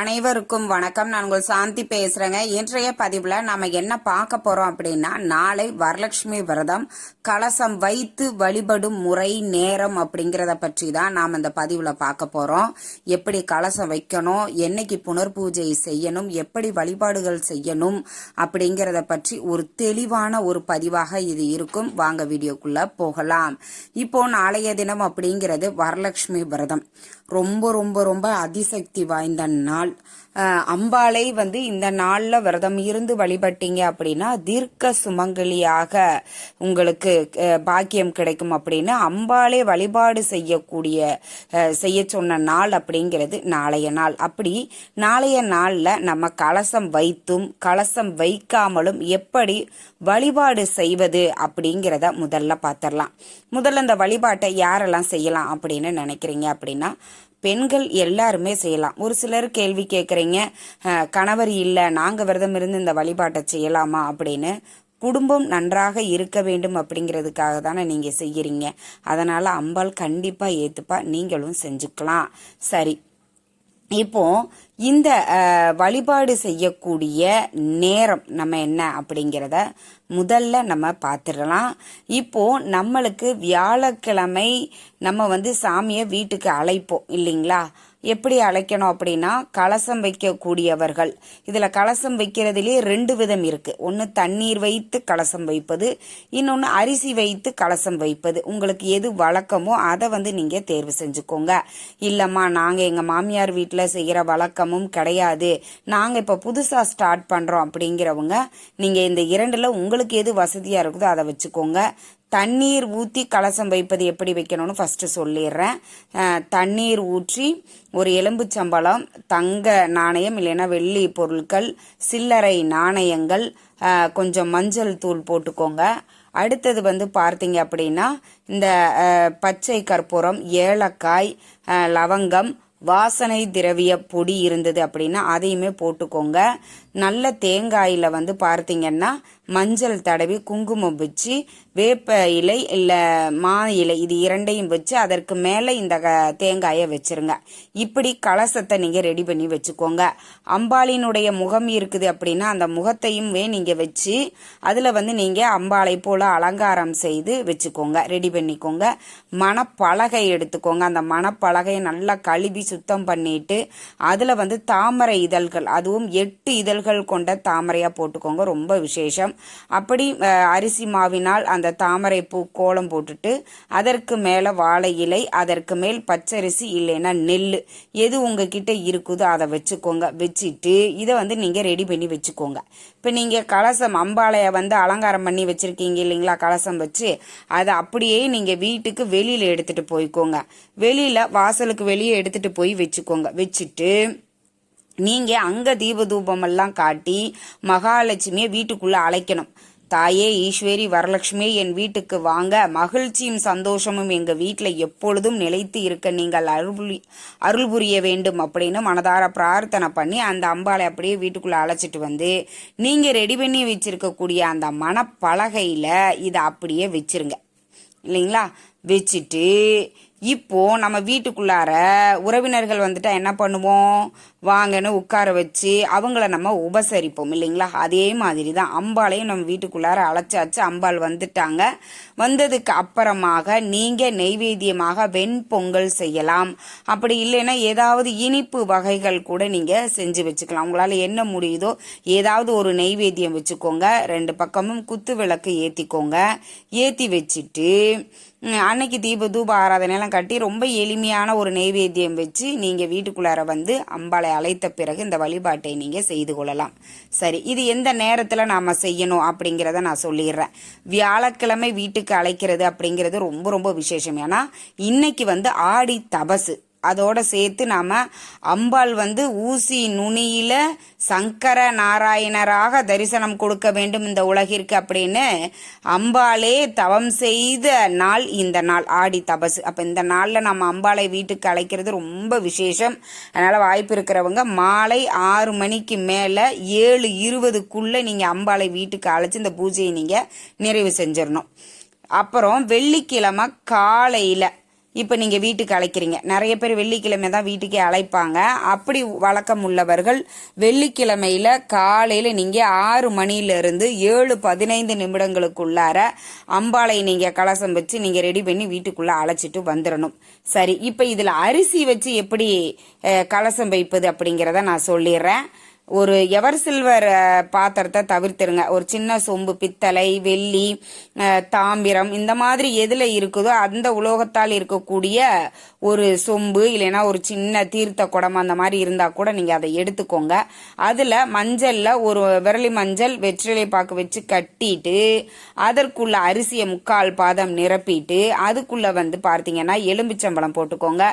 அனைவருக்கும் வணக்கம். நான் உங்கள் சாந்தி பேசுறேங்க. இன்றைய பதிவுல நாம என்ன பார்க்க போறோம் அப்படின்னா நாளை வரலட்சுமி விரதம் கலசம் வைத்து வழிபடும் முறை நேரம் அப்படிங்கிறத பற்றி தான் நாம் இந்த பதிவுல பார்க்க போறோம். எப்படி கலசம் வைக்கணும் என்னைக்கு புனர்பூஜை செய்யணும் எப்படி வழிபாடுகள் செய்யணும் அப்படிங்கிறத பற்றி ஒரு தெளிவான ஒரு பதிவாக இது இருக்கும். வாங்க வீடியோக்குள்ள போகலாம். இப்போ நாளைய தினம் அப்படிங்கிறது வரலட்சுமி விரதம். ரொம்ப ரொம்ப ரொம்ப அதிசக்தி வாய்ந்த நாள். நாள் அம்பாளை வந்து இந்த நாளில் விரதம் இருந்து வழிபட்டீங்க அப்படின்னா தீர்க்க சுமங்கலியாக உங்களுக்கு பாக்கியம் கிடைக்கும் அப்படின்னு அம்பாளே வழிபாடு செய்யக்கூடிய செய்ய சொன்ன நாள் அப்படிங்கிறது நாளைய நாள். அப்படி நாளைய நாளில் நம்ம கலசம் வைத்தும் கலசம் வைக்காமலும் எப்படி வழிபாடு செய்வது அப்படிங்கிறத முதல்ல பார்த்துடலாம் முதல்ல இந்த வழிபாட்டை யாரெல்லாம் செய்யலாம் அப்படின்னு நினைக்கிறீங்க அப்படின்னா பெண்கள் எல்லாருமே செய்யலாம். ஒரு சிலர் கேள்வி கேட்குறீங்க கணவர் இல்லை நாங்கள் விரதம் இருந்து இந்த வழிபாட்டை செய்யலாமா? அப்படின்னு. குடும்பம் நன்றாக இருக்க வேண்டும் அப்படிங்கிறதுக்காக தானே நீங்கள் செய்கிறீங்க அதனால் அம்பாள் கண்டிப்பாக ஏற்றுப்பா நீங்களும் செஞ்சுக்கலாம். சரி. இப்போ இந்த வழிபாடு செய்யக்கூடிய நேரம் நம்ம என்ன அப்படிங்கிறத முதல்ல நம்ம பார்த்துடலாம் இப்போ நம்மளுக்கு வியாழக்கிழமை நம்ம வந்து சாமியை வீட்டுக்கு அழைப்போம் இல்லைங்களா? எப்படி அழைக்கணும் அப்படின்னா கலசம் வைக்கக்கூடியவர்கள். இதில் கலசம் வைக்கிறதுலே ரெண்டு விதம் இருக்குது ஒன்று தண்ணீர் வைத்து கலசம் வைப்பது இன்னொன்று அரிசி வைத்து கலசம் வைப்பது. உங்களுக்கு எது வழக்கமோ அதை வந்து நீங்கள் தேர்வு செஞ்சுக்கோங்க. இல்லைம்மா நாங்கள் எங்கள் மாமியார் வீட்டில் செய்கிற வழக்கமும் கிடையாது. நாங்கள் இப்போ புதுசாக ஸ்டார்ட் பண்ணுறோம் அப்படிங்கிறவங்க நீங்கள் இந்த இரண்டில் உங்களுக்கு எது வசதியாக இருக்குதோ அதை வச்சுக்கோங்க. தண்ணீர் ஊற்றி கலசம் வைப்பது எப்படி வைக்கணும்னு ஃபஸ்ட்டு சொல்லிடுறேன். தண்ணீர் ஊற்றி ஒரு எலும்புச்சம்பழம் தங்க நாணயம் இல்லைன்னா வெள்ளி பொருட்கள் சில்லறை நாணயங்கள் கொஞ்சம் மஞ்சள் தூள் போட்டுக்கோங்க. அடுத்தது வந்து பார்த்தீங்க அப்படின்னா இந்த பச்சை கற்பூரம் ஏலக்காய் லவங்கம் வாசனை திரவிய பொடி இருந்தது அப்படின்னா அதையுமே போட்டுக்கோங்க. நல்ல தேங்காயில் வந்து பார்த்தீங்கன்னா மஞ்சள் தடவி குங்குமம் வச்சு வேப்ப இலை இல்லை மா இலை இது இரண்டையும் வச்சு அதற்கு மேலே இந்த க- தேங்காயை வச்சுருங்க. இப்படி கலசத்தை நீங்கள் ரெடி பண்ணி வச்சுக்கோங்க. அம்பாளினுடைய முகம் இருக்குது அப்படின்னா அந்த முகத்தையுமே நீங்கள் வச்சு அதில் வந்து நீங்கள் அம்பாளை போல் அலங்காரம் செய்து வச்சுக்கோங்க. ரெடி பண்ணிக்கோங்க. மணப்பலகை எடுத்துக்கோங்க. அந்த மணப்பலகையை நல்லா கழுவி சுத்தம் பண்ணிட்டு அதில் வந்து தாமரை இதழ்கள் அதுவும் எட்டு இதழ்கள் கொண்ட தாமரையாக போட்டுக்கோங்க ரொம்ப விசேஷம். அப்படி அரிசி மாவினால் அந்த தாமரை பூ கோலம் போட்டுட்டு அதற்கு மேலே வாழை இலை அதற்கு மேல் பச்சரிசி இல்லைன்னா நெல் எது உங்ககிட்ட இருக்குதோ அதை வச்சுக்கோங்க. வச்சுட்டு இதை வந்து நீங்கள் ரெடி பண்ணி வச்சுக்கோங்க. இப்போ நீங்கள் கலசம் அம்பாலையை வந்து அலங்காரம் பண்ணி வச்சுருக்கீங்க இல்லைங்களா கலசம் வச்சு அதை அப்படியே நீங்கள் வீட்டுக்கு வெளியில் எடுத்துகிட்டு போய்க்கோங்க. வெளியில் வாசலுக்கு வெளியே எடுத்துகிட்டு போய் வச்சுக்கோங்க. வச்சுட்டு நீங்க அங்க தீப தூபமெல்லாம் காட்டி மகாலட்சுமியை வீட்டுக்குள்ள அழைக்கணும். தாயே ஈஸ்வரி வரலட்சுமி என் வீட்டுக்கு வாங்க. மகிழ்ச்சியும் சந்தோஷமும் எங்க வீட்டில் எப்பொழுதும் நிலைத்து இருக்க நீங்கள் அருள் அருள் புரிய வேண்டும் அப்படின்னு மனதார பிரார்த்தனை பண்ணி அந்த அம்பாளை அப்படியே வீட்டுக்குள்ளே அழைச்சிட்டு வந்து நீங்க ரெடி பண்ணி வச்சிருக்கக்கூடிய அந்த மனப்பலகையில் இதை அப்படியே வச்சிருங்க. இல்லைங்களா? வச்சுட்டு இப்போ நம்ம வீட்டுக்குள்ளார உறவினர்கள் வந்துட்டா என்ன பண்ணுவோம்? வாங்கன்னு உட்கார வச்சு அவங்கள நம்ம உபசரிப்போம் இல்லைங்களா? அதே மாதிரி தான் அம்பாளையும் நம்ம வீட்டுக்குள்ளார அழைச்சாச்சு. அம்பாள் வந்துட்டாங்க. வந்ததுக்கு அப்புறமாக நீங்கள் நெய்வேத்தியமாக வெண்பொங்கல் செய்யலாம். அப்படி இல்லைன்னா ஏதாவது இனிப்பு வகைகள் கூட நீங்கள் செஞ்சு வச்சுக்கலாம். உங்களால் என்ன முடியுதோ ஏதாவது ஒரு நெய்வேத்தியம் வச்சுக்கோங்க. ரெண்டு பக்கமும் குத்து விளக்கு ஏற்றிக்கோங்க ஏற்றி வச்சுட்டு அன்னைக்கு தீப தூப ஆராதனையெல்லாம் கட்டி ரொம்ப எளிமையான ஒரு நெய்வேத்தியம் வச்சு நீங்கள் வீட்டுக்குள்ளார வந்து அம்பாளை அழைத்த பிறகு இந்த வழிபாட்டை நீங்கள் செய்து கொள்ளலாம். சரி இது எந்த நேரத்தில் நாம் செய்யணும் அப்படிங்கிறத நான் சொல்லிடுறேன். வியாழக்கிழமை வீட்டுக்கு அழைக்கிறது அப்படிங்கிறது ரொம்ப ரொம்ப விசேஷம். ஏன்னா இன்னைக்கு வந்து ஆடி தபசு. அதோட சேர்த்து நாம அம்பாள் வந்து ஊசி நுனியில சங்கர நாராயணராக தரிசனம் கொடுக்க வேண்டும் இந்த உலகிற்கு அப்படின்னு அம்பாளே தவம் செய்த நாள் இந்த நாள் ஆடி தபசு. அப்ப இந்த நாள்ல நம்ம அம்பாளை வீட்டுக்கு அழைக்கிறது ரொம்ப விசேஷம். அதனால வாய்ப்பு இருக்கிறவங்க மாலை ஆறு மணிக்கு மேல ஏழு இருபதுக்குள்ள நீங்க அம்பாளை வீட்டுக்கு அழைச்சி இந்த பூஜையை நீங்க நிறைவு செஞ்சிடணும். அப்புறம் வெள்ளிக்கிழமை காலையில இப்போ நீங்கள் வீட்டுக்கு அழைக்கிறீங்க. நிறைய பேர் வெள்ளிக்கிழமை தான் வீட்டுக்கே அழைப்பாங்க. அப்படி வழக்கம் உள்ளவர்கள் வெள்ளிக்கிழமையில் காலையில் நீங்கள் ஆறு மணியிலிருந்து ஏழு பதினைந்து நிமிடங்களுக்குள்ளார அம்பாளை நீங்கள் கலசம் வச்சு நீங்கள் ரெடி பண்ணி வீட்டுக்குள்ளே அழைச்சிட்டு வந்துடணும் சரி இப்போ இதில் அரிசி வச்சு எப்படி கலசம் வைப்பது அப்படிங்கிறத நான் சொல்லிடுறேன். ஒரு எவர் சில்வர் பாத்திரத்தை தவிர்த்துருங்க. ஒரு சின்ன சொம்பு பித்தளை வெள்ளி தாம்பிரம் இந்த மாதிரி எதில் இருக்குதோ அந்த உலோகத்தால் இருக்கக்கூடிய ஒரு சொம்பு இல்லைன்னா ஒரு சின்ன தீர்த்த குடம் அந்த மாதிரி இருந்தால் கூட நீங்கள் அதை எடுத்துக்கோங்க. அதில் மஞ்சளில் ஒரு விரலி மஞ்சள் வெற்றிலை பாக்கு வச்சு கட்டிட்டு அதற்குள்ள அரிசியை முக்கால் பாதம் நிரப்பிட்டு அதுக்குள்ளே வந்து பார்த்தீங்கன்னா எலும்பிச்சம்பழம் போட்டுக்கோங்க.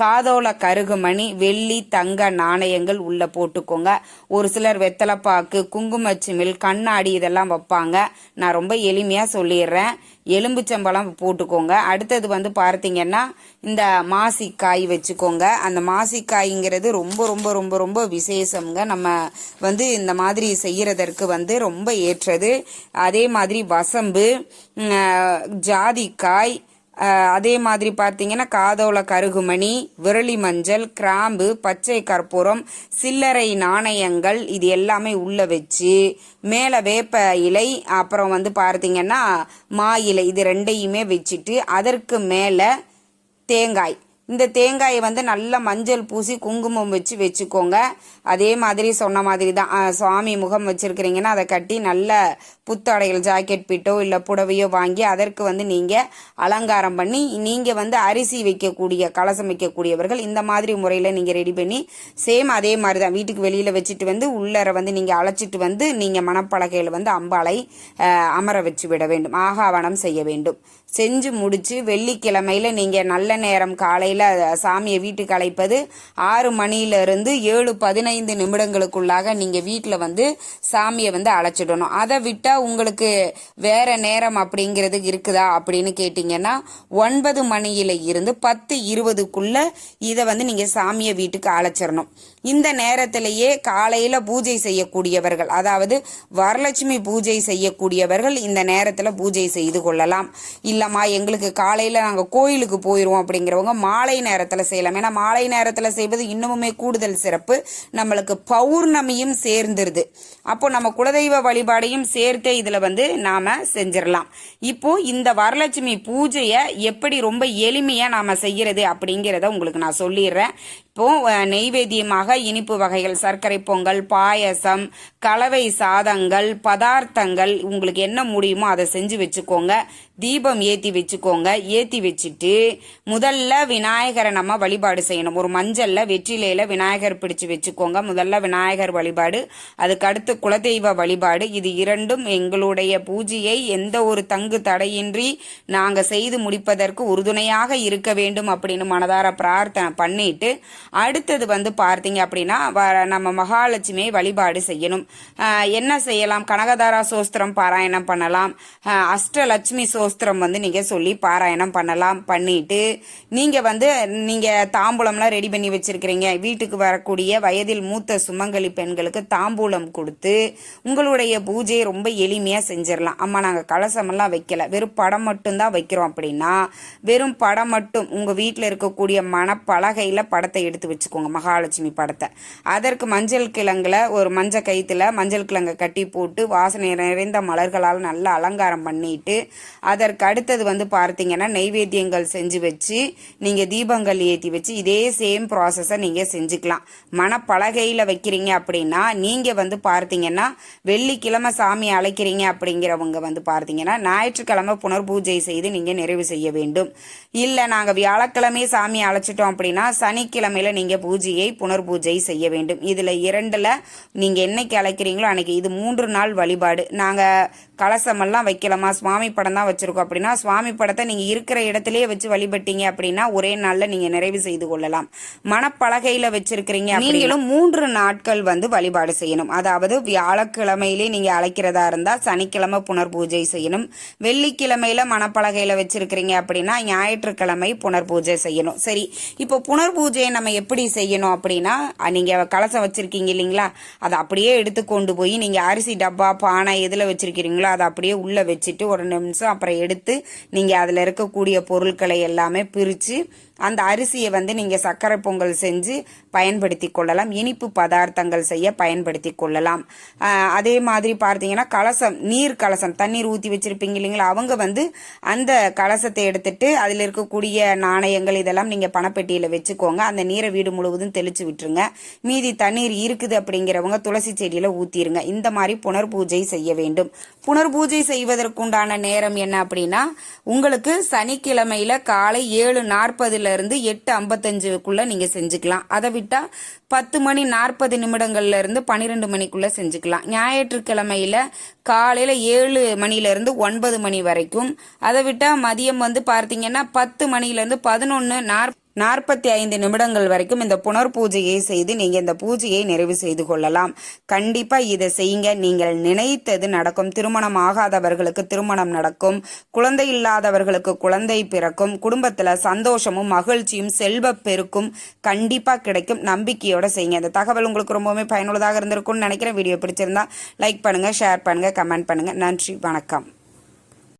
காதோல கருகுமணி வெள்ளி தங்க நாணயங்கள் உள்ள போட்டுக்கோங்க. ஒரு சிலர் வெத்தலைப்பாக்கு குங்குமச்சிமில் கண்ணாடி இதெல்லாம் வைப்பாங்க. நான் ரொம்ப எளிமையாக சொல்லிடுறேன். எலும்புச்சம்பழம் போட்டுக்கோங்க. அடுத்தது வந்து பார்த்தீங்கன்னா இந்த மாசிக்காய் வச்சுக்கோங்க. அந்த மாசிக்காய்ங்கிறது ரொம்ப ரொம்ப ரொம்ப ரொம்ப விசேஷம்ங்க. நம்ம வந்து இந்த மாதிரி செய்கிறதற்கு வந்து ரொம்ப ஏற்றது. அதே மாதிரி வசம்பு ஜாதிக்காய் அதே மாதிரி பார்த்தீங்கன்னா காதோல கருகுமணி விரலி மஞ்சள் கிராம்பு பச்சை கற்பூரம் சில்லறை நாணயங்கள் இது எல்லாமே உள்ள வச்சு மேலே வேப்ப இலை அப்புறம் வந்து பார்த்தீங்கன்னா மா இலை இது ரெண்டையுமே வச்சுட்டு அதற்கு மேலே தேங்காய். இந்த தேங்காயை வந்து நல்லா மஞ்சள் பூசி குங்குமம் வச்சு வச்சுக்கோங்க. அதே மாதிரி சொன்ன மாதிரி தான் சுவாமி முகம் வச்சுருக்கிறீங்கன்னா அதை கட்டி நல்ல புத்தடைகள் ஜாக்கெட் பிட்டோ இல்லை புடவையோ வாங்கி அதற்கு வந்து நீங்கள் அலங்காரம் பண்ணி நீங்கள் வந்து அரிசி வைக்கக்கூடிய கலசம் வைக்கக்கூடியவர்கள் இந்த மாதிரி முறையில் நீங்கள் ரெடி பண்ணி சேம் அதே மாதிரி தான் வீட்டுக்கு வெளியில் வச்சுட்டு வந்து உள்ளர வந்து நீங்கள் அழைச்சிட்டு வந்து நீங்கள் மணப்பலகையில் வந்து அம்பாளை அமர வச்சு விட வேண்டும். ஆகாவனம் செய்ய வேண்டும். செஞ்சு முடிச்சு வெள்ளிக்கிழமையில நீங்க நல்ல நேரம் காலையில சாமியை வீட்டுக்கு அழைப்பது ஆறு மணியில இருந்து ஏழு பதினைந்து நிமிடங்களுக்குள்ளாக நீங்க வீட்டுல வந்து சாமியை வந்து அழைச்சிடணும். அதை விட்டா உங்களுக்கு வேற நேரம் அப்படிங்கிறது இருக்குதா அப்படின்னு கேட்டீங்கன்னா ஒன்பது மணியில இருந்து பத்து இருபதுக்குள்ள இதை வந்து நீங்க சாமியை வீட்டுக்கு அழைச்சிடணும். இந்த நேரத்திலேயே காலையில் பூஜை செய்யக்கூடியவர்கள் அதாவது வரலட்சுமி பூஜை செய்யக்கூடியவர்கள் இந்த நேரத்தில் பூஜை செய்து கொள்ளலாம். இல்லைம்மா எங்களுக்கு காலையில் நாங்கள் கோயிலுக்கு போயிடுவோம் அப்படிங்கிறவங்க மாலை நேரத்தில் செய்யலாம். ஏன்னா மாலை நேரத்தில் செய்வது இன்னமுமே கூடுதல் சிறப்பு. நம்மளுக்கு பௌர்ணமியும் சேர்ந்துருது. அப்போ நம்ம குலதெய்வ வழிபாடையும் சேர்த்தே இதில் வந்து நாம் செஞ்சிடலாம் இப்போ இந்த வரலட்சுமி பூஜையை எப்படி ரொம்ப எளிமையாக நாம் செய்கிறது அப்படிங்கிறத உங்களுக்கு நான் சொல்லிடுறேன். இப்போ நெய்வேத்தியமாக இனிப்பு வகைகள் சர்க்கரை பொங்கல் பாயசம் கலவை சாதங்கள் பதார்த்தங்கள் உங்களுக்கு என்ன முடியுமோ அதை செஞ்சு வச்சுக்கோங்க. தீபம் ஏற்றி வச்சுக்கோங்க. ஏற்றி வச்சுட்டு முதல்ல விநாயகரை நம்ம வழிபாடு செய்யணும். ஒரு மஞ்சளில் வெற்றிலையில் விநாயகர் பிடிச்சு வச்சுக்கோங்க. முதல்ல விநாயகர் வழிபாடு அதுக்கடுத்து குலதெய்வ வழிபாடு. இது இரண்டும் எங்களுடைய பூஜையை எந்த ஒரு தங்கு தடையின்றி நாங்கள் செய்து முடிப்பதற்கு உறுதுணையாக இருக்க வேண்டும் அப்படின்னு மனதார பிரார்த்தனை பண்ணிட்டு அடுத்தது வந்து பார்த்தீங்க அப்படின்னா வ- நம்ம மகாலட்சுமியை வழிபாடு செய்யணும். என்ன செய்யலாம்? கனகதாரா சோஸ்திரம் பாராயணம் பண்ணலாம். அஷ்டலட்சுமி சோ சோஸ்திரம் வந்து நீங்கள் சொல்லி பாராயணம் பண்ணலாம் பண்ணிட்டு நீங்கள் வந்து நீங்கள் தாம்பூலம்லாம் ரெடி பண்ணி வச்சுருக்கிறீங்க. வீட்டுக்கு வரக்கூடிய வயதில் மூத்த சுமங்கலி பெண்களுக்கு தாம்பூலம் கொடுத்து உங்களுடைய பூஜையை ரொம்ப எளிமையாக செஞ்சிடலாம் அம்மா நாங்கள் கலசமெல்லாம் வைக்கல. வெறும் படம் மட்டும்தான் வைக்கிறோம் அப்படின்னா வெறும் படம் மட்டும் உங்கள் வீட்டில் இருக்கக்கூடிய மனப்பலகையில் படத்தை எடுத்து வச்சுக்கோங்க மகாலட்சுமி படத்தை. அதற்கு மஞ்சள் கிழங்குல ஒரு மஞ்சள் கயிற்றுல மஞ்சள் கிழங்கை கட்டி போட்டு வாசனை நிறைந்த மலர்களால் நல்லா அலங்காரம் பண்ணிட்டு அதற்கு அடுத்தது வந்து பார்த்தீங்கன்னா நெய்வேத்தியங்கள் செஞ்சு வச்சு நீங்கள் தீபங்கள் ஏற்றி வச்சு இதே சேம் ப்ராசஸை நீங்கள் செஞ்சுக்கலாம். மனப்பலகையில் வைக்கிறீங்க அப்படின்னா நீங்கள் வந்து பார்த்தீங்கன்னா வெள்ளிக்கிழமை சாமி அழைக்கிறீங்க அப்படிங்கிறவங்க வந்து பார்த்தீங்கன்னா ஞாயிற்றுக்கிழமை புனர்பூஜை செய்து நீங்கள் நிறைவு செய்ய வேண்டும். இல்லை நாங்கள் வியாழக்கிழமை சாமி அழைச்சிட்டோம் அப்படின்னா சனிக்கிழமையில் நீங்கள் பூஜையை புனர்பூஜை செய்ய வேண்டும். இதில் இரண்டில் நீங்கள் என்னைக்கு அழைக்கிறீங்களோ அன்னைக்கு இது மூன்று நாள் வழிபாடு. நாங்கள் கலசமெல்லாம் வைக்கலாமா? சுவாமி படம் தான் வச்சு வச்சிருக்கோம் அப்படின்னா சுவாமி படத்தை நீங்க இருக்கிற இடத்திலேயே வச்சு வழிபட்டீங்க அப்படின்னா ஒரே நாள்ல நீங்க நிறைவு செய்து கொள்ளலாம். மணப்பலகையில வச்சிருக்கிறீங்க நீங்களும் மூன்று நாட்கள் வந்து வழிபாடு செய்யணும். அதாவது வியாழக்கிழமையிலே நீங்க அழைக்கிறதா இருந்தா சனிக்கிழமை புனர்பூஜை செய்யணும். வெள்ளிக்கிழமையில மணப்பலகையில வச்சிருக்கிறீங்க அப்படின்னா ஞாயிற்றுக்கிழமை புனர்பூஜை செய்யணும். சரி இப்போ புனர்பூஜையை நம்ம நாம எப்படி செய்யணும் அப்படின்னா அஹ், நீங்க கலசம் வச்சிருக்கீங்க இல்லைங்களா? அதை அப்படியே எடுத்து கொண்டு போய் நீங்க அரிசி டப்பா பானை எதுல வச்சிருக்கிறீங்களோ அதை அப்படியே உள்ள வச்சுட்டு ஒரு நிமிஷம் அப்புறம் எடுத்து நீங்கள் அதுல இருக்கக்கூடிய பொருட்களை எல்லாமே பிரித்து அந்த அரிசியை வந்து நீங்கள் சர்க்கரை பொங்கல் செஞ்சு பயன்படுத்தி கொள்ளலாம். இனிப்பு பதார்த்தங்கள் செய்ய பயன்படுத்தி கொள்ளலாம். அதே மாதிரி பார்த்தீங்கன்னா கலசம் நீர் கலசம் தண்ணீர் ஊற்றி வச்சுருப்பீங்க இல்லைங்களா? அவங்க வந்து அந்த கலசத்தை எடுத்துட்டு அதில் இருக்கக்கூடிய நாணயங்கள் இதெல்லாம் நீங்கள் பணப்பெட்டியில் வச்சுக்கோங்க. அந்த நீரை வீடு முழுவதும் தெளித்து விட்டுருங்க. மீதி தண்ணீர் இருக்குது அப்படிங்கிறவங்க துளசி செடியில் ஊற்றிருங்க இந்த மாதிரி புனர் பூஜை செய்ய வேண்டும். புனர் பூஜை செய்வதற்குண்டான நேரம் என்ன அப்படின்னா உங்களுக்கு சனிக்கிழமையில் காலை ஏழு நாற்பதுல இருந்து எட்டு ஐம்பத்தஞ்சுக்குள்ள நீங்க செஞ்சுக்கலாம். அதை விட்டா பத்து மணி நாற்பது நிமிடங்கள்ல இருந்து பன்னிரெண்டு மணிக்குள்ள செஞ்சுக்கலாம். ஞாயிற்றுக்கிழமையில காலையில ஏழு மணில இருந்து ஒன்பது மணி வரைக்கும். அதை விட்டா மதியம் வந்து பார்த்தீங்கன்னா பத்து மணில இருந்து பதினொன்னு நாற் நாற்பத்தி ஐந்து நிமிடங்கள் வரைக்கும் இந்த புனர் பூஜையை செய்து நீங்கள் இந்த பூஜையை நிறைவு செய்து கொள்ளலாம். கண்டிப்பாக இதை செய்யுங்க. நீங்கள் நினைத்தது நடக்கும். திருமணம் ஆகாதவர்களுக்கு திருமணம் நடக்கும். குழந்தை இல்லாதவர்களுக்கு குழந்தை பிறக்கும். குடும்பத்தில் சந்தோஷமும் மகிழ்ச்சியும் செல்வ பெருக்கும் கண்டிப்பாக கிடைக்கும். நம்பிக்கையோட செய்யுங்க. இந்த தகவல் உங்களுக்கு ரொம்பவுமே பயனுள்ளதாக இருந்திருக்கும்னு நினைக்கிறேன். வீடியோ பிடிச்சிருந்தா லைக் பண்ணுங்கள் ஷேர் பண்ணுங்கள் கமெண்ட் பண்ணுங்கள் நன்றி வணக்கம்.